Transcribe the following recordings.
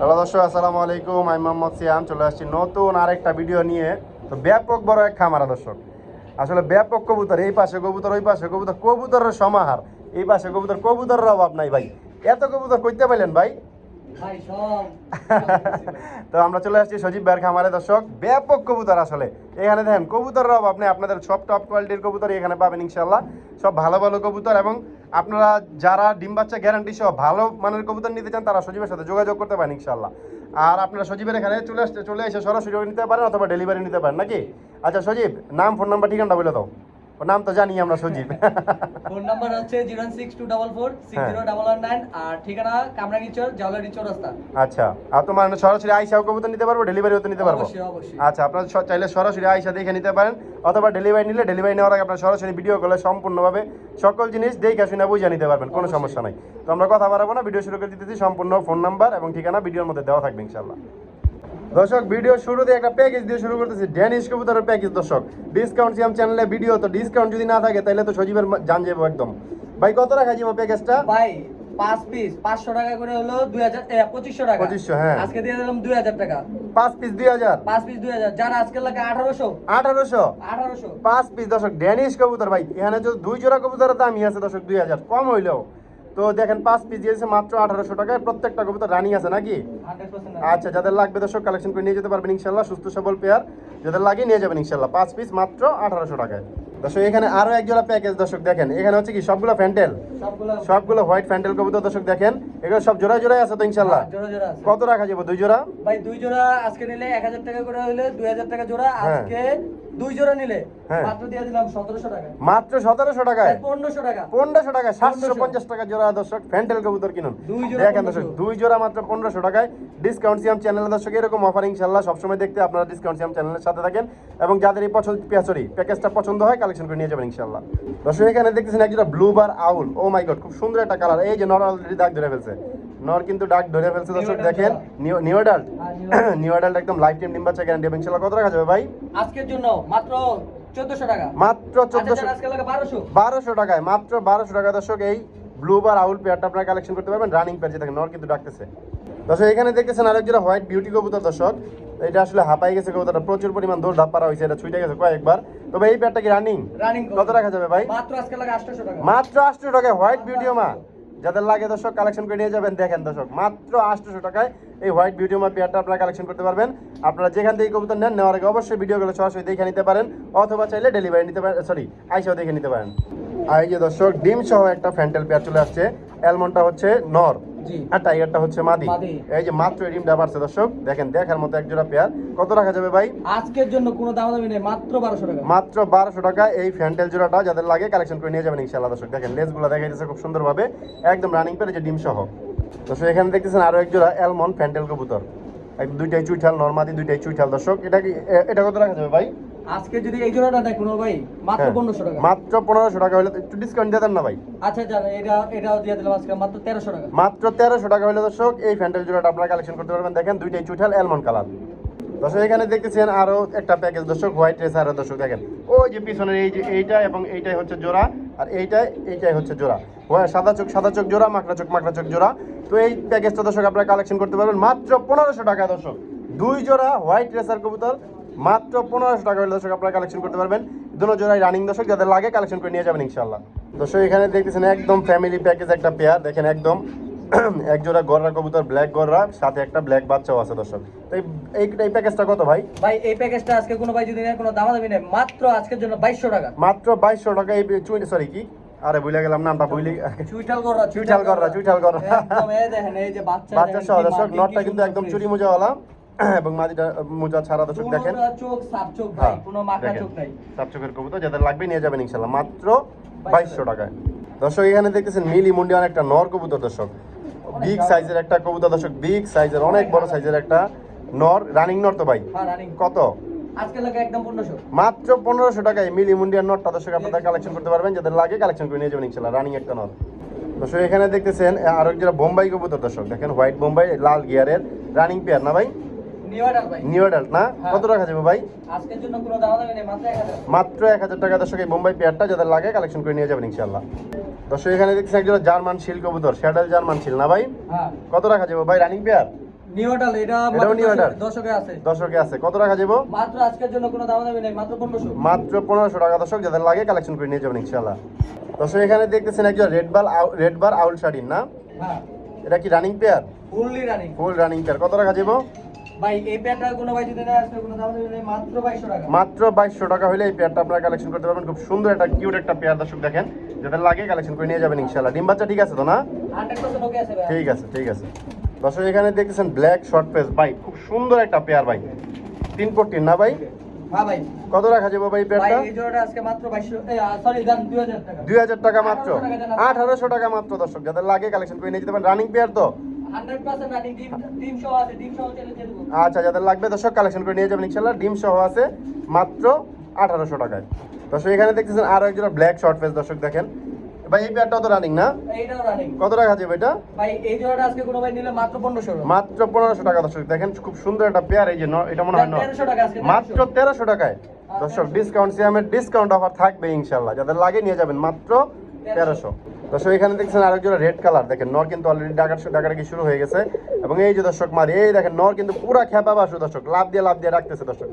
Hello দর্শক, আসসালামু আলাইকুম। আমি মোহাম্মদ সিয়াম, চলে আসছি নতুন আরেকটা ভিডিও নিয়ে। তো ব্যাপক বড় এক খামারা দর্শক। আসলে ব্যাপক কবুতর, এই পাশে কবুতর, ওই পাশে কবুতর, কবুতরের সমাহার, এই পাশে কবুতর, কবুতরের অভাব নাই ভাই। এত কবুতর করতে পারলেন ভাই? তো আমরা চলে আসছি সজীব ভাইয়ের খামারে, দর্শক। ব্যাপক কবুতর আসলে। এখানে দেখেন, কবুতরের অভাব আপনি আপনাদের সব টপ কোয়ালিটির কবুতর এখানে পাবেন ইনশাল্লাহ সব ভালো ভালো কবুতর এবং আপনারা যারা ডিম বাচ্চা গ্যারান্টি সহ ভালো মানের কবুতর নিতে চান, তারা সজীবের সাথে যোগাযোগ করতে পারেন ইনশাল্লাহ আর আপনারা সজীবের এখানে চলে আসতে, চলে এসে সরাসরি নিতে পারেন অথবা ডেলিভারি নিতে পারেন, নাকি? আচ্ছা সজীব, নাম ফোন নাম্বার ঠিকানাটা বলে দাও। ও নাম তো জানি আমরা সজীব ফোন নাম্বার হচ্ছে zero six two double four six zero double one nine আর ঠিকানা কামরাঙ্গিচর জাওলারি চৌরাস্তা আচ্ছা আর তোমার সরাসরি আইসাও কবুতর নিতে পারব ডেলিভারিও তো নিতে পারব? আচ্ছা আপনারা চাইলে সরাসরি আইসা দেখে নিতে পারেন অথবা ডেলিভারি নিলে ডেলিভারি নেওয়ার আগে আপনারা সরাসরি ভিডিও করলে সম্পূর্ণভাবে সকল জিনিস দেখে শুনে বুঝে নিতে পারবেন কোনো সমস্যা নাই। তো আমরা কথা বাড়াবো না ভিডিও শুরু করে দিতেছি সম্পূর্ণ ফোন নাম্বার এবং ঠিকানা ভিডিওর মধ্যে দেওয়া থাকবে ইনশাল্লাহ দর্শক ভিডিও শুরুতে একটা প্যাকেজ দিয়ে শুরু করতেছি। ড্যানিশ কবুতরের প্যাকেজ দর্শক। ডিসকাউন্ট সিয়াম চ্যানেলে ভিডিও তো ডিসকাউন্ট যদি না থাকে তাহলে তো সজীবের জান যাব একদম। ভাই কত রাখা যাব প্যাকেজটা ভাই পাঁচ পিস পাঁচশো টাকা করে হলো দুই হাজার পঁচিশশো টাকা। 2500, হ্যাঁ। আজকে দিয়ে দিলাম দুই হাজার টাকা। পাঁচ পিস দুই হাজার? পাঁচ পিস দুই হাজার। যারা আজকে লাগে আঠারোশো। আঠারোশো? আঠারোশো। পাঁচ পিস দর্শক ড্যানিশ কবুতর ভাই। এখানে দুই জোড়া কবুতরের দামই আছে দর্শক দুই হাজার। কম হইলেও। তো দেখেন পাঁচ পিস দিয়েছে মাত্র আঠারোশো টাকায়। প্রত্যেকটা কবুতর রানিং আছে নাকি? আচ্ছা যাদের লাগবে দর্শক কালেকশন করে নিয়ে যেতে পারবেন ইনশাল্লাহ। সুস্থ সবল পেয়ার যাদের লাগে নিয়ে যাবেন ইনশাল্লাহ। পাঁচ পিস মাত্র আঠারোশো টাকায়। দর্শক এখানে আরও এক জোড়া প্যাকেজ দর্শক দেখেন। এখানে হচ্ছে কি সবগুলো ফ্যান্টেল সবগুলো হোয়াইট ফ্যান্টেল কবুতর দর্শক দেখেন। এগুলো সব জোড়ায় জোড়ায় আছে তো ইনশাল্লাহ জোড়া জোড়া আছে। কত রাখা যাবে? দুই জোড়া? ভাই দুই জোড়া আজকে নিলে এক হাজার টাকা করে হলে দুই হাজার টাকা জোড়া। হ্যাঁ। আজকে দুই জোড়া নিলে হ্যাঁ। মাত্র দিয়ে দিলাম সতেরোশো টাকা মাত্র সতেরোশো টাকায়? পনেরোশো টাকা। পনেরোশো টাকা সাতশো পঞ্চাশ টাকা জোড়া দর্শক ফ্যান্টেল কবুতর কিনুন। দুই জোড়া দেখেন দর্শক দুই জোড়া মাত্র পনেরোশো টাকায়। ডিসকাউন্ট সিয়াম চ্যানেলে দর্শক এরকম অফার ইনশাল্লাহ সবসময় দেখতে আপনারা ডিসকাউন্ট সিয়াম চ্যানেলের সাথে থাকেন। এবং যাদের এই পছন্দ পেঁচরি প্যাকেজটা পছন্দ হয় কালেকশন করে নিয়ে যাবেন ইনশাল্লাহ দর্শক এখানে দেখতেছেন একজোড়া ব্লু বার আউল। ও মাই গড খুব সুন্দর একটা কালার এই যে নর অলরেডি দাগ ধরে ফেলছে। নর কিন্তু ডাক ধরে ফেলছে দর্শক দেখেন। New adult. নিউ অ্যাডাল্ট একদম লাইফ টাইম ডিম বাচ্চা গ্যারান্টি ইনশাল্লাহ কত রাখা যাবে ভাই? আজকের জন্য মাত্র চোদ্দশো টাকা। মাত্র চোদ্দশো। যারা আজকে লাগে বারোশো। বারোশো টাকায় মাত্র বারোশো টাকা দর্শক এই ব্লু বার আউল পেয়ারটা আপনারা কালেকশন করতে পারবেন। রানিং পেয়ার যেটা নর কিন্তু ডাকতেছে দর্শক এখানে দেখতেছেন আরেক যেটা হোয়াইট বিউটি কবুতর দর্শক। এটা আসলে হাঁপাই গেছে কবুতরটা প্রচুর পরিমাণ দৌড় ধাপ পারা হয়েছে এটা ছুটে গেছে কয়েকবার। তবে এই পেয়ারটা কি রানিং রানিং কত রাখা যাবে ভাই? মাত্র আজকে লাগে আটশোশো টাকা। মাত্র আটশো টাকায় হোয়াইট বিউটিও মা যাদের লাগে দর্শক কালেকশন করে নিয়ে যাবেন দেখেন দর্শক মাত্র আটশোশো টাকায় এই হোয়াইট বিউটিও মা পেয়ারটা আপনারা কালেকশন করতে পারবেন। আপনারা যেখান থেকে কবুতর নেন নেওয়ার আগে অবশ্যই ভিডিওগুলো সরাসরি দেখে নিতে পারেন অথবা চাইলে ডেলিভারি নিতে পারেন সরি আইসাও দেখে নিতে পারেন। আর এই যে দর্শক ডিম সহ একটা ফ্যান্টেল পেয়ার চলে আসছে। অ্যালমন্ডটা হচ্ছে নর। আর টাইগারটা হচ্ছে মাদি। এই যে মাত্র ডিমটা বাড়ছে দর্শক দেখেন দেখার মতো এক জোড়া পেয়ার। কত রাখা যাবে ভাই? আজকের জন্য কোনো দাম দামি নেই মাত্র বারোশো টাকা। মাত্র বারোশো টাকা এই ফ্যান্টেল জোড়াটা যাদের লাগে কালেকশন করে নিয়ে যাবেন ইনশাল্লাহ দর্শক। দেখেন লেসগুলো দেখা যাচ্ছে খুব সুন্দরভাবে। একদম রানিং পেরে যে ডিম সহ দর্শক এখানে দেখতেছেন আরও এক জোড়া অ্যালমন্ড ফ্যান্টেল কবুতর। দুইটাই চুইঠাল নর্মাদি দুইটাই চুইঠাল দর্শক। এটা কি এটা কত রাখা যাবে ভাই? আজকে যদি এই জোড়াটা দেয় কোনো ভাই মাত্র হ্যাঁ। পনেরোশো টাকা। মাত্র পনেরোশো টাকা হলে একটু ডিসকাউন্ট দিতেন না ভাই। আচ্ছা জান এটা এটাও দিয়ে দিলাম আজকে মাত্র তেরোশো টাকা। মাত্র তেরোশো টাকা হলে দর্শক এই ফ্যান্টেল জোড়াটা আপনারা কালেকশন করতে পারবেন। দেখেন দুইটাই চুইঠাল অ্যালমন্ড কালার দর্শক এখানে দেখতেছেন আরও একটা প্যাকেজ দর্শক হোয়াইট রেস আরও দর্শক দেখেন। ওই যে পিছনের এই যে এইটা এবং এইটাই হচ্ছে জোড়া আর এইটাই এইটাই হচ্ছে জোড়া। হয় সাদা চোখ সাদা চোখ জোড়া মাকড়া চোখ মাকড়া চোখ জোড়া। তো এই প্যাকেজটা দর্শক আপনারা কালেকশন করতে পারবেন। মাত্র পনেরোশো টাকা দর্শক। দুই জোড়া হোয়াইট রেসার কবুতর মাত্র পনেরোশো টাকা হলে দর্শক আপনারা কালেকশন করতে পারবেন। দুটো জোড়াই রানিং দর্শক যাদের লাগে কালেকশন করে নিয়ে যাবেন ইনশাল্লাহ দর্শক এখানে দেখতেছেন একদম ফ্যামিলি প্যাকেজ একটা পেয়ার দেখেন একদম এক জোড়া গররা কবুতর ব্ল্যাক গররা সাথে একটা ব্ল্যাক বাচ্চাও আছে দর্শক। এই- এই প্যাকেজটা কত ভাই? ভাই এই প্যাকেজটা আজকে কোনো ভাই যদি নেয় কোনো দাম দামি নেই। মাত্র আজকের জন্য বাইশশো টাকা। মাত্র বাইশশো টাকা এই সরি কি? আরে ভুলে গেলাম নামটা ভুলি চুইটাল গররা চুইঠাল গররা, চুইঠাল গররা। একদম এই দেখেন এই যে বাচ্চা বাচ্চা সহ দর্শক নটটা কিন্তু একদম চুরি মোজাওয়ালা এবং মাদিটা মোজা ছাড়া দর্শক দেখেন। চোখ সাপ চোখ ভাই হ্যাঁ, কোনো মাখা চোখ নাই। সাপ চোখের কবুতর যাদের লাগবে নিয়ে যাবেন ইনশাল্লাহ মাত্র বাইশশো টাকায়। দর্শক এখানে দেখতেছেন মিলি মুন্ডিয়ান একটা নর কবুতর দর্শক। বিগ সাইজের একটা কবুতর দর্শক বিগ সাইজের অনেক বড় সাইজের একটা নর। রানিং নর তো ভাই? হ্যাঁ কত? মাত্র পনেরোশো টাকায় মিলি মুন্ডিয়ান নটটা দর্শক আপনাদের কালেকশন করতে পারবেন। যাদের লাগে কালেকশন করে নিয়ে যাবেন ইনশাল্লাহ রানিং একটা নট দর্শক এখানে দেখতেছেন আরও যেটা বোম্বাই কবুতর দর্শক। দেখেন হোয়াইট বোম্বাই লাল গিয়ারের রানিং পেয়ার না ভাই? নিউ অ্যাডাল্ট না? হ্যাঁ। কত টাকা যাবে ভাই? আজকের জন্য কোনো দাম দামি নেই মাত্র এক হাজার মাত্র এক হাজার টাকা দর্শক এই বোম্বাই পেয়ারটা যাদের লাগে কালেকশন করে নিয়ে যাবেন ইনশাল্লাহ দর্শক এখানে দেখতেছেন একজন জার্মান শিল কবুতর শ্যাডেল জার্মান শিল না ভাই? হ্যাঁ। কত রাখা যাবে ভাই রানিং পেয়ার নিউ অর্ডার এটা আছে। দর্শকে আছে। কত টাকা যাব মাত্র আজকের জন্য কোনো দাম দামি নেই মাত্র পনেরোশো। মাত্র পনেরোশো টাকা দর্শক যাদের লাগে কালেকশন করে নিয়ে যাবেন ইনশাল্লাহ দর্শক এখানে দেখতেছেন একজন রেড বার রেড বার আউল শাড়ির না? হ্যাঁ। এটা কি running pair fully running full running pair কত টাকা যাব ভাই এই প্যান্টটা ভাই যদি না আজকে কোনো দাম নেই মাত্র বাইশশো টাকা। মাত্র টাকা হলে এই পেয়ারটা আপনারা কালেকশন করতে পারবেন। খুব সুন্দর একটা কিউট একটা পেয়ার দর্শক দেখেন। যাদের লাগে কালেকশন করে নিয়ে যাবেন ইনশাল্লাহ ডিম বাচ্চা ঠিক আছে তো না? ওকে আছে ভাই। ঠিক আছে ঠিক আছে। দর্শক এখানে দেখতেছেন ব্ল্যাক শর্ট পেস ভাই খুব সুন্দর একটা পেয়ার ভাই। তিন পট্টির না ভাই? হ্যাঁ কত রাখা যাব ভাই ভাই দাম দুই হাজার টাকা। মাত্র। 1800 টাকা জানা। আঠারোশো টাকা মাত্র দর্শক। যাদের লাগে কালেকশন করে নিয়ে যেতে পারেন। রানিং পেয়ার তো। আচ্ছা যাদের লাগবে দর্শক কালেকশন করে নিয়ে যাবেন ইনশাল্লাহ। ডিম সহ আছে মাত্র আঠারোশো টাকায়। দর্শক এখানে দেখতেছেন আরও একজোড়া ব্ল্যাক শর্ট পেস দর্শক দেখেন। ভাই এই পেয়ারটাও তো রানিং না? কত টাকা যাবে এটা ভাই এই জোড়াটা আজকে কোনো ভাই নিলে মাত্র পনেরোশো মাত্র পনেরোশো টাকা দর্শক দেখেন খুব সুন্দর একটা পেয়ার এই যে এটা মনে হয় ন- তেরোশো টাকা আজকে মাত্র তেরোশো টাকায়। দর্শক ডিসকাউন্ট সিএমের ডিসকাউন্ট অফার থাকবে ইনশাল্লাহ। যাদের লাগে নিয়ে যাবেন মাত্র তেরোশো। দর্শক এখানে দেখছেন আরেকজন রেড কালার দেখেন নর কিন্তু অলরেডি ডাকার ডাকাডাকি শুরু হয়ে গেছে। এবং এই যে দর্শক মারি এই দেখেন নর কিন্তু পুরা খেপা বাসু দর্শক। লাভ দিয়ে লাভ দিয়ে রাখতেছে দর্শক।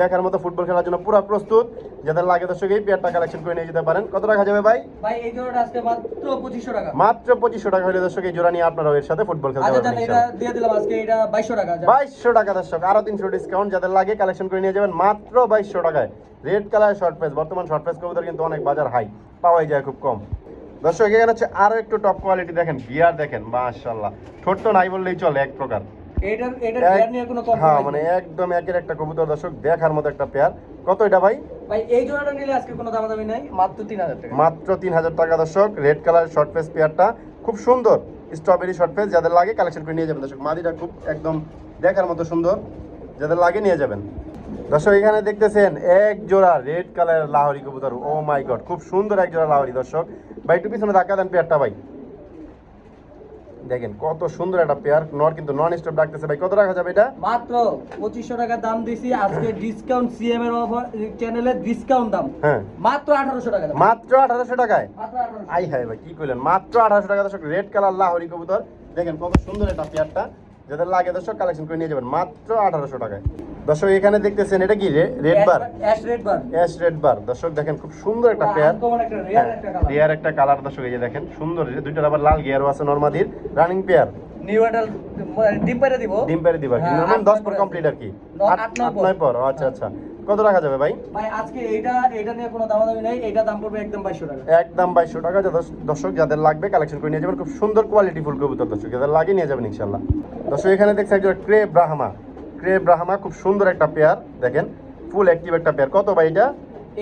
দেখার মতো ফুটবল খেলার জন্য পুরো প্রস্তুত। যাদের লাগে দর্শক এই পেয়ারটা কালেকশন করে নিয়ে যেতে পারেন। কত টাকা যাবে ভাই? ভাই এই জোড়াটা আজকে মাত্র পঁচিশশো টাকা। মাত্র পঁচিশশো টাকা হলে দর্শক এই জোড়া নিয়ে আপনারাও এর সাথে ফুটবল খেলতে আচ্ছা পারবেন এটা দিয়ে দিলাম আজকে এটা বাইশশো টাকা যান। বাইশশো টাকা দর্শক আরও তিনশো ডিসকাউন্ট যাদের লাগে কালেকশন করে নিয়ে যাবেন মাত্র বাইশশো টাকায়। রেড কালার শর্ট প্রাইস বর্তমান শর্ট প্রাইস কবুতর কিন্তু অনেক বাজার হাই পাওয়াই যায় খুব কম। দর্শক এখানে হচ্ছে আরও একটু টপ কোয়ালিটি দেখেন গিয়ার দেখেন মাশাল্লাহ ছোট্ট নাই বললেই চলে এক প্রকার। এটার এটার গিয়ার নিয়ে কোনো হ্যাঁ মানে একদম একের একটা কবুতর দর্শক দেখার মতো একটা পেয়ার কত এটা ভাই? ভাই এই জোড়াটা নিলে আজকে কোনো দামাদামি নাই মাত্র তিন হাজার টাকা। মাত্র তিন হাজার টাকা দর্শক রেড কালার শর্ট পেস পেয়ারটা খুব সুন্দর। স্ট্রবেরি শর্ট পেস যাদের লাগে কালেকশন করে নিয়ে যাবেন দর্শক। মাদিটা খুব একদম দেখার মতো সুন্দর যাদের লাগে নিয়ে যাবেন। দর্শক এখানে দেখতেছেন এক জোড়া রেড কালারের লাহরি কবুতর। ও মাই গড খুব সুন্দর এক জোড়া লাহরি দর্শক। ভাই একটু পিছনে ধাক্কা দেন পেয়ারটা ভাই। দেখেন কত সুন্দর একটা পেয়ার নর কিন্তু নন স্টপ ডাকতেছে ভাই। কত রাখা যাবে এটা? মাত্র পঁচিশশো টাকা দাম দিছি আজকে ডিসকাউন্ট সিএম এর অফার চ্যানেলের ডিসকাউন্ট দাম। হ্যাঁ। মাত্র আঠারোশো টাকা মাত্র আঠারোশো টাকায়? মাত্র আঠারোশো। আই হাই ভাই কি কইলেন? মাত্র আঠারোশো টাকা দর্শক রেড কালার লাহরি কবুতর। দেখেন কত সুন্দর একটা পেয়ারটা যাদের লাগে দর্শক কালেকশন করে নিয়ে যাবেন। মাত্র আঠারোশো টাকায়। দর্শক এখানে দেখতেছেন এটা কি red bar ash red bar ash red bar দর্শক দেখেন খুব সুন্দর একটা পেয়ার একটা রেয়ার একটা কালার একটা কালার দর্শক এই যে দেখেন সুন্দর যে দুইটার আবার লাল গিয়ারও আছে নর্মাদির। রানিং পেয়ার নিউ অ্যাডাল ডিম পেরে দিব। ডিম পেরে দিবা কি। হ্যাঁ, নর্মাল দশ পর কমপ্লিট আর কি। পর। ও, আচ্ছা আচ্ছা। কত রাখা যাবে ভাই? ভাই আজকে এইটা এইটা নিয়ে কোনো দামাদামি নাই। এইটা দাম পড়বে একদম টাকা। একদম বাইশশো টাকা। দর্শক যাদের লাগবে কালেকশন করে নিয়ে যাবেন। খুব সুন্দর কোয়ালিটি ফুল কবুতর দর্শক। যাদের লাগে নিয়ে যাবেন ইনশাল্লাহ দর্শক এখানে দেখছি একজন ক্রে ব্রাহ্মা। ক্রে ব্রাহ্মা খুব সুন্দর একটা পেয়ার দেখেন ফুল অ্যাক্টিভ একটা পেয়ার কত ভাই এটা?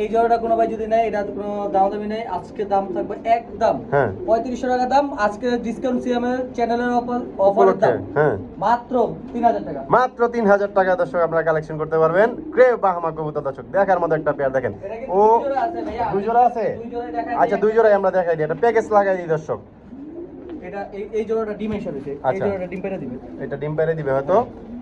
এই জোড়াটা কোনো ভাই যদি নেয় এটা কোনো দাম দামি নেই আজকে দাম থাকবে একদম হ্যাঁ। পঁয়ত্রিশশো টাকা দাম আজকে ডিসকাউন্ট সিএম এর চ্যানেলের অফার দাম। হ্যাঁ। মাত্র তিন হাজার টাকা। মাত্র তিন হাজার টাকা দর্শক আপনারা কালেকশন করতে পারবেন। ক্রে ব্রাহ্মা কবুতর দর্শক দেখার মতো একটা পেয়ার দেখেন। ও দুই জোড়া আছে আচ্ছা দিই। জোড়াই আমরা দেখাই দিই এটা প্যাকেজ লাগাই দিই দর্শক। এটা এই জোড়াটা ডিম রয়েছে। এই আচ্ছা। জোড়াটা ডিম পেড়ে দিবে। এটা ডিম পেড়ে দিবে হয়তো।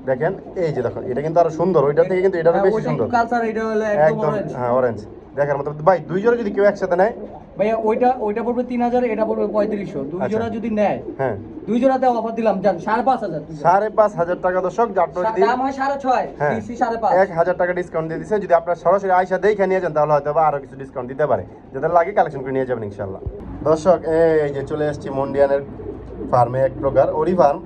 দেখেন এই যে দেখুন এটা কিন্তু আরও সুন্দর। ওইটা থেকে কিন্তু এটা হ্যাঁ, বেশি সুন্দর। কালচার এটা হলো একদম একদম অরেঞ্জ হ্যাঁ অরেঞ্জ দেখার মতো ভাই দুই জোড়া যদি কেউ একসাথে নেয় ভাইয়া ওইটা ওইটা পড়বে তিন হাজার এটা পড়বে পঁয়ত্রিশশো। দুই আচ্ছা। জোড়া যদি নেয় হ্যাঁ। দুই জোড়াতে অফার দিলাম জান সাড়ে পাঁচ হাজার সাড়ে পাঁচ হাজার টাকা দর্শক যে আপনার যদি দাম হয় সাড়ে ছয় হ্যাঁ। দিচ্ছি সাড়ে পাঁচ। এক হাজার টাকা ডিসকাউন্ট দিয়ে দিচ্ছে যদি আপনার সরাসরি আইসা দেখে নিয়ে যান তাহলে হয়তো আরও কিছু ডিসকাউন্ট দিতে পারে। যাদের লাগে কালেকশন করে নিয়ে যাবেন ইনশাল্লাহ দর্শক এই যে চলে এসেছি মন্ডিয়ানের ফার্মে এক প্রকার ওরি ফার্ম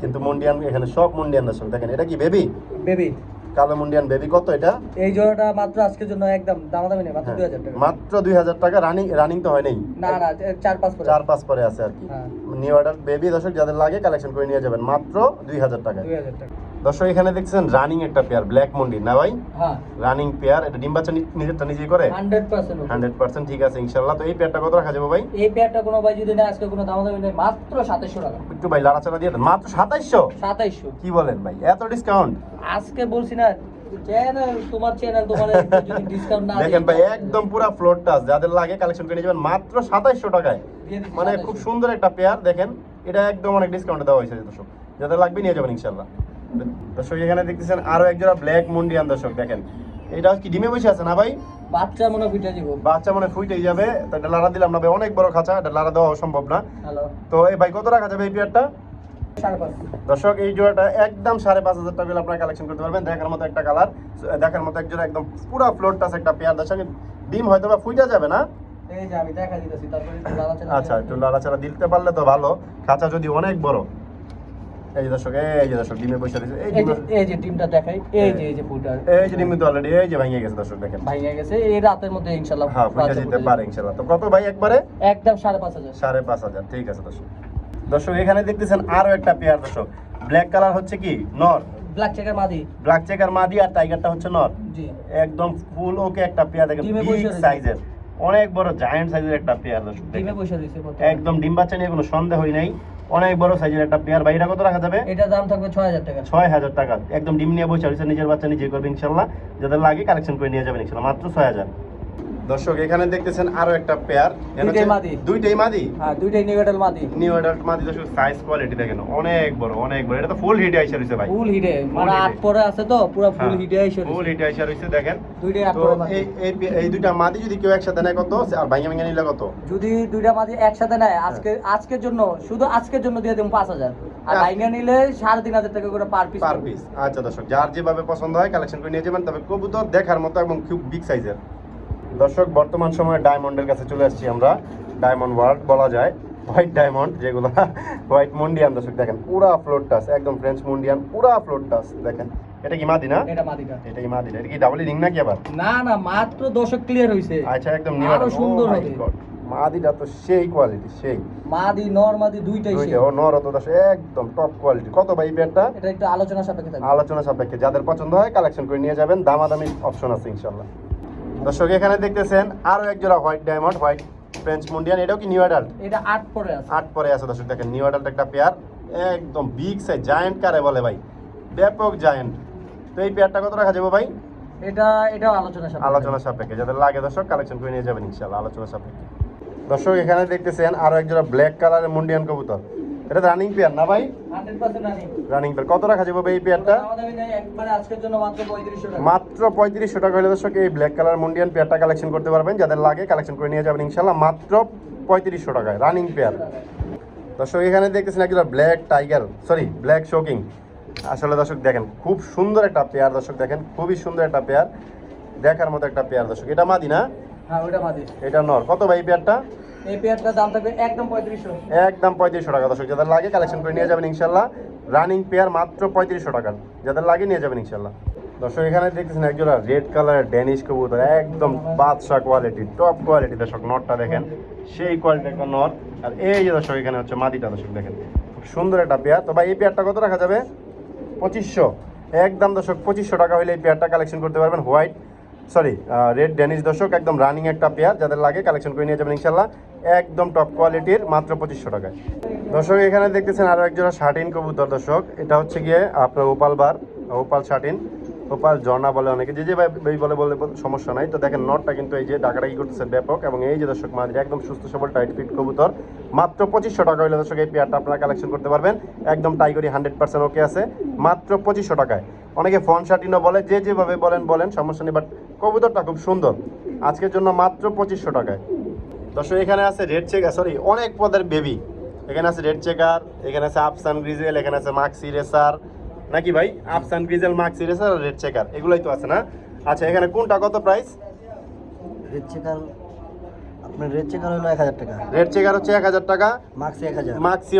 কিন্তু মন্ডিয়ান এখানে সব মন্ডিয়ান দর্শক দেখেন এটা কি বেবি বেবি কালো মন্ডিয়ান বেবি কত এটা? এই জোড়াটা মাত্র আজকের জন্য একদম দামাদামি নেই মাত্র হ্যাঁ, দুই হাজার টাকা। মাত্র দুই হাজার টাকা রানিং রানিং তো হয় নাই। না না চার পাঁচ পরে। চার পাঁচ পরে আছে আর কি। হ্যাঁ। নিউ অর্ডার বেবি দর্শক যাদের লাগে কালেকশন করে নিয়ে যাবেন মাত্র দুই হাজার টাকা দুই হাজার টাকা। দর্শক এখানে দেখছেন রানিং একটা পেয়ার ব্ল্যাক মন্ডি না ভাই? হ্যাঁ। রানিং পেয়ার এটা ডিম বাচ্চা নি- নিজেরটা নিজেই করে? হান্ড্রেড পার্সেন্ট হান্ড্রেড পার্সেন্ট ঠিক আছে ইনশাল্লাহ। তো এই পেয়ারটা কত রাখা যাবে ভাই? এই পেয়ারটা কোনো ভাই যদি নেয় আজকে কোনো নেই মাত্র সাতাইশশো টাকা। একটু ভাই লাড়াচাড়া দিয়ে মাত্র সাতাইশশো? সাতাইশশো। কি বলেন ভাই? এত ডিসকাউন্ট আজকে বলছি না চ্যানেল তোমার চ্যানেল তোমার যদি ডিসকাউন্ট না দেখেন ভাই একদম পুরো ফ্লোর টাচ যাদের লাগে কালেকশন করে যাবেন মাত্র সাতাইশশো টাকায়। মানে খুব সুন্দর একটা পেয়ার দেখেন। এটা একদম অনেক ডিসকাউন্টে দেওয়া হয়েছে দর্শক। যাদের লাগবে নিয়ে যাবেন ইনশাল্লাহ। দর্শক এখানে দেখতেছেন আরও একজোড়া ব্ল্যাক মুন্ডিয়ান দর্শক দেখেন। এটা কি ডিমে বসে আছে না ভাই? বাচ্চা মনে পিঠা দিব বাচ্চা মানে ফুইটেই যাবে। তো এটা লাড়া দিলাম না ভাই অনেক বড় খাঁচা এটা লাড়া দেওয়া অসম্ভব না। তো এই ভাই কত রাখা যাবে এই পেয়ারটা দর্শক এই জোড়াটা একদম সাড়ে পাঁচ হাজার টাকা আপনারা কালেকশন করতে পারবেন। দেখার মতো একটা কালার দেখার মতো এক জোড়া একদম পুরো ফ্লোর টাস একটা পেয়ার দর্শক ডিম হয়তো বা ফুইটা যাবে না? আচ্ছা একটু লাড়াচাড়া দিতে পারলে তো ভালো। খাঁচা যদি অনেক বড়। এই দর্শক এই যে দর্শক ডিমে বসে রয়েছে। এই এই যে ডিমে- এই যে টিমটা দেখাই এই যে এই যে ফুটার এই যে ডিম তো অলরেডি এই যে গেছে দর্শক দেখেন। গেছে এই রাতের মধ্যে ইনশাল্লাহ হ্যাঁ দিতে পারে যাবে। ইনশাল্লাহ তো কত ভাই একবারে? একদম সাড়ে পাঁচ হাজার। সাড়ে পাঁচ হাজার ঠিক আছে দর্শক। দর্শক এখানে দেখতেছেন আরও একটা পেয়ার দর্শক। ব্ল্যাক কালার হচ্ছে কি? নর ব্ল্যাক চেকার মাদি। ব্ল্যাক চেকার মাদি আর টাইগারটা হচ্ছে নর জি। একদম ফুল ওকে একটা পেয়ার দেখেন বিগ সাইজের অনেক বড় জায়ান্ট সাইজের একটা পেয়ার দর্শক ডিমে বসে রয়েছে একদম ডিম বাচ্চা নিয়ে কোনো সন্দেহই নেই। অনেক বড় সাইজের একটা পেয়ার ভাই এটা কত রাখা যাবে? এটা দাম থাকবে ছয় হাজার টাকা। ছয় হাজার টাকা। একদম ডিম নিয়ে বসে নিজের বাচ্চা নিজে করবে ইনশাল্লাহ। যাদের লাগে কালেকশন করে নিয়ে যাবেন ইনশাল্লাহ। মাত্র ছয় হাজার। দর্শক এখানে দেখতেছেন আরও একটা পেয়ার দুইটাই মাদি। দুইটাই মাদি? হ্যাঁ দুইটাই মাদি। নিউ অ্যাডাল্ট মাদি দর্শক সাইজ কোয়ালিটি দেখেন অনেক বড় অনেক বড়। এটা তো ফুল হিটে আইসা ভাই। ফুল হিটে মানে আট পরে আছে তো পুরো ফুল হিটে এসে ফুল হিটে আইসা দেখেন। দুইটাই আট পরে এই এই দুইটা মাদি যদি কেউ একসাথে নেয় কত? আর ভাঙে ভাঙে নিলে কত? যদি দুইটা মাদি একসাথে নেয় আজকে আজকের জন্য শুধু আজকের জন্য দিয়ে দেবো পাঁচ হাজার। আর আচ্ছা। নিলে সাড়ে তিন হাজার টাকা করে পার পিস পার পিস আচ্ছা দর্শক যার যেভাবে পছন্দ হয় কালেকশন করে নিয়ে যাবেন। তবে কবুতর দেখার মতো এবং খুব বিগ সাইজের দর্শক বর্তমান সময়ে ডায়মন্ডের কাছে চলে আসছি আমরা। ডায়মন্ড ওয়ার্ল্ড বলা যায়। হোয়াইট ডায়মন্ড যেগুলো হোয়াইট মন্ডিয়ান দর্শক দেখেন পুরা ফ্লোর টাস একদম ফ্রেঞ্চ মন্ডিয়ান পুরা ফ্লোর টাস দেখেন। এটা কি মাদি না? এটা মাদিটা এটা কি মাদি এটা কি ডাবল রিং নাকি আবার? না না মাত্র দশক ক্লিয়ার হইছে। আচ্ছা একদম নিউ আরও সুন্দর হবে। মাদিটা তো সেই কোয়ালিটি সেই। মাদি নর মাদি দুইটাই সে দুইটা ও নরত দাস একদম টপ কোয়ালিটি কত ভাই পেয়ারটা এটা একটু আলোচনা সাপেক্ষে থাকবে। আলোচনা সাপেক্ষে। যাদের পছন্দ হয় কালেকশন করে নিয়ে যাবেন। দামাদামি অপশন আছে ইনশাল্লাহ দর্শক এখানে দেখতেছেন আরও এক জোড়া white diamond white French mondain এটাও কি নিউ অ্যাডাল্ট এটা আট পরে আছে। আট পরে আছে। দর্শক দেখেন নিউ অ্যাডাল্ট একটা পেয়ার একদম বিগ সাইজ জায়ান্ট কারে বলে ভাই? ব্যাপক জায়ান্ট তো এই পেয়ারটা কত রাখা যাবে ভাই? এটা এটাও আলোচনা সাপেক্ষে। আলোচনা সাপেক্ষে। যাদের লাগে দর্শক কালেকশন করে নিয়ে যাবেন ইনশাল্লাহ আলোচনা সাপেক্ষে। দর্শক এখানে দেখতেছেন আরও এক জোড়া ব্ল্যাক কালারের মুন্ডিয়ান কবুতর। এটা রানিং পেয়ার না ভাই? রানিং পেয়ার কত রাখা যাবে এই পেয়ারটা মাত্র 3500 টাকা। মাত্র পঁয়ত্রিশশো টাকা হলে দর্শক এই ব্ল্যাক কালার মুন্ডিয়ান পেয়ারটা কালেকশন করতে পারবেন। যাদের লাগে কালেকশন করে নিয়ে যাবেন ইনশাল্লাহ মাত্র পঁয়ত্রিশশো টাকায় রানিং পেয়ার দর্শক এখানে দেখতেছেন একটা black tiger sorry black shocking আসলে দর্শক দেখেন খুব সুন্দর একটা পেয়ার দর্শক দেখেন খুবই সুন্দর একটা পেয়ার দেখার মতো একটা পেয়ার দর্শক। এটা মাদি না? হ্যাঁ ওটা মাদি। এটা নর। কত ভাই পেয়ারটা একদম 3500 একদম পঁয়ত্রিশশো টাকা। দর্শক, যাদের লাগে কালেকশন করে নিয়ে যাবেন ইনশাল্লাহ। রানিং পেয়ার মাত্র পঁয়ত্রিশশো টাকার যাদের লাগে নিয়ে যাবেন ইনশাল্লাহ। দর্শক, এখানে দেখতেছেন একজোড়া রেড কালারের ড্যানিশ কবুতর। একদম বাদশা কোয়ালিটি টপ কোয়ালিটি দর্শক নটটা দেখেন, সেই কোয়ালিটির একটা নট আর এই যে দর্শক, এখানে হচ্ছে মাদিটা দর্শক, দেখেন। খুব সুন্দর একটা পেয়ার। তো ভাই, এই পেয়ারটা কত রাখা যাবে? পঁচিশশো। একদম দর্শক, পঁচিশশো টাকা হলে এই পেয়ারটা কালেকশন করতে পারবেন। হোয়াইট সরি রেড ড্যানিশ দর্শক, একদম রানিং একটা পেয়ার যাদের লাগে কালেকশন করে নিয়ে যাবেন ইনশাল্লাহ একদম টপ কোয়ালিটির মাত্র পঁচিশশো টাকায়। দর্শক, এখানে দেখতেছেন আরও একজোড়া শার্টিন কবুতর দর্শক। এটা হচ্ছে গিয়ে আপনার opal bar, opal satin, opal ঝর্ণা বলে অনেকে। যে যে ভাই বলে বলে সমস্যা নাই। তো দেখেন, নটটা কিন্তু এই যে ডাকাডাকি করতেছে ব্যাপক। এবং এই যে দর্শক মাদির একদম সুস্থ সবল টাইট ফিট কবুতর। মাত্র পঁচিশশো টাকা হলে দর্শক, এই পেয়ারটা আপনারা কালেকশন করতে পারবেন। একদম টাইগরি হান্ড্রেড পার্সেন্ট ওকে আছে। মাত্র পঁচিশশো টাকায়। অনেকে ফন শার্টিনও বলে, যে যেভাবে বলেন বলেন, সমস্যা নেই বাট কবুতরটা খুব সুন্দর। আজকের জন্য মাত্র পঁচিশশো টাকায়। দর্শক, এখানে আছে রেড চেকার সরি অনেক পদের বেবি এখানে আছে রেড চেকার এখানে আছে আফসান গ্রিজেল, এখানে আছে মাক্সি রেসার। নাকি ভাই? আফসান গ্রিজেল, মাক্সি রেসার আর রেড চেকার এগুলোই তো আছে না? আচ্ছা এখানে কোনটা, কত price red checker red checker হলো এক হাজার টাকা। রেড চেকার হচ্ছে এক হাজার টাকা এক হাজার।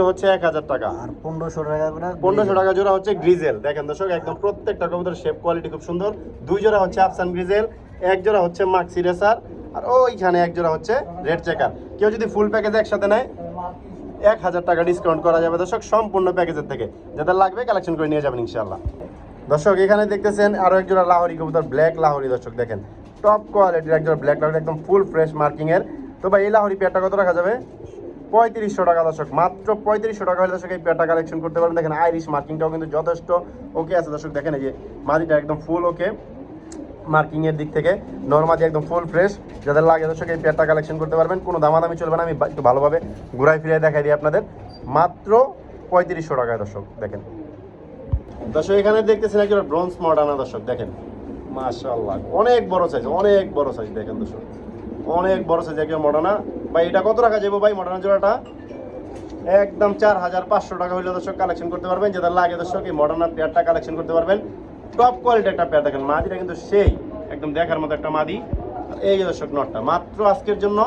হচ্ছে এক হাজার টাকা। আর পনেরোশো টাকা পনেরোশো টাকা জোড়া হচ্ছে গ্রিজেল দেখেন দর্শক একদম প্রত্যেকটা কবুতর শেপ কোয়ালিটি খুব সুন্দর। দুই জোড়া হচ্ছে আফসান গ্রিজেল এক জোড়া হচ্ছে মাক্সি রেসার আর ওইখানে এক জোড়া হচ্ছে রেড চেকার কেউ যদি ফুল প্যাকেজ একসাথে নেয় এক হাজার টাকা ডিসকাউন্ট করা যাবে দর্শক সম্পূর্ণ প্যাকেজের থেকে। যাদের লাগবে কালেকশন করে নিয়ে যাবেন ইনশাল্লাহ দর্শক এখানে দেখতেছেন আরও এক জোড়া লাহোরি কবুতর ব্ল্যাক লাহরি দর্শক দেখেন। টপ কোয়ালিটির এক জোড়া ব্ল্যাক লাহোরি একদম ফুল ফ্রেশ মার্কিং এর তো ভাই, এই লাহরি পেয়ারটা কত রাখা যাবে? পঁয়ত্রিশশো টাকা দর্শক, মাত্র পঁয়ত্রিশশো টাকা হলে দর্শক এই পেয়ারটা কালেকশন করতে পারবেন। দেখেন আইরিশ মার্কিংটাও কিন্তু যথেষ্ট ওকে আছে দর্শক, দেখেন এই যে মাদিটা একদম ফুল ওকে মার্কিং এর দিক থেকে নর্মালি একদম ফুল ফ্রেশ যাদের লাগে দর্শক এই পেয়ারটা কালেকশন করতে পারবেন, কোনো দামাদামি চলবে না, আমি একটু ভালোভাবে ঘুরাই ফিরে দেখাই দিই আপনাদের। মাত্র পঁয়ত্রিশশো টাকায় দর্শক, দেখেন। দর্শক, এখানে দেখতেছেন একজন ব্রোঞ্জ মডার্না দর্শক, দেখেন। মাশাআল্লাহ, অনেক বড় সাইজ অনেক বড় সাইজ দেখেন দর্শক। অনেক বড় সাইজ একজন মডানা ভাই, এটা কত টাকা যাবে ভাই মডানা জোড়াটা? একদম চার হাজার পাঁচশো টাকা হইলে দর্শক কালেকশন করতে পারবেন। যেটা লাগে দর্শক, এই মডানা পেয়ারটা কালেকশন করতে পারবেন। টপ কোয়ালিটি একটা পেয়ার দেখেন, মাদিটা কিন্তু সেই, একদম দেখার মতো একটা মাদি। এই যে দর্শক নটটা মাত্র আজকের জন্য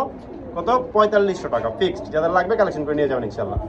কত? পঁয়তাল্লিশশো টাকা ফিক্সড যাদের লাগবে কালেকশন করে নিয়ে যাবেন ইনশাল্লাহ